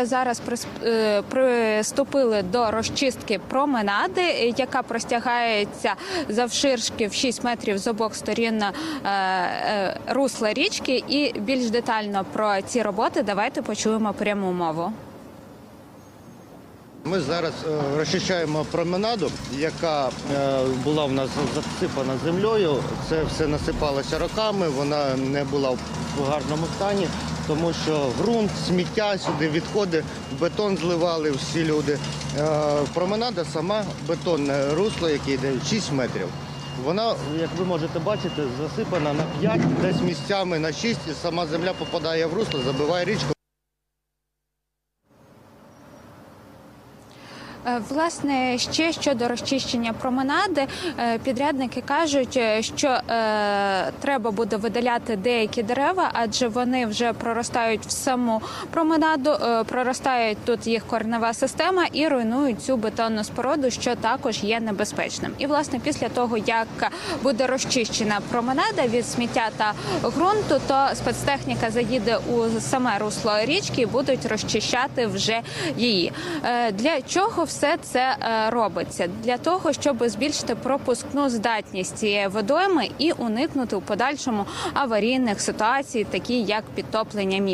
Зараз е, приступили до розчистки променади, яка простягається завширшки в 6 метрів з обох сторін е, е, русла річки. І більш детально про ці роботи давайте почуємо пряму мову. Ми зараз розчищаємо променаду, яка була в нас засипана землею. Це все насипалося роками, вона не була в гарному стані, тому що ґрунт, сміття сюди, відходи, бетон зливали всі люди. Е, Променада сама бетонне русло, яке йде 6 метрів. Вона, як ви можете бачити, засипана на 5, десь місцями на 6, і сама земля попадає в русло, забиває річку. Власне, ще щодо розчищення променади, е, підрядники кажуть, е, що е, треба буде видаляти деякі дерева, адже вони вже проростають в саму променаду, е, проростають тут їх коренева система і руйнують цю бетонну споруду, що також є небезпечним. І власне після того, як буде розчищена променада від сміття та ґрунту, то спецтехніка заїде у саме русло річки і будуть розчищати вже її. Е, Для чого все це е, робиться? Для того, щоб збільшити пропускну здатність цієї водойми і уникнути у подальшому аварійних ситуацій, такі як підтоплення міст.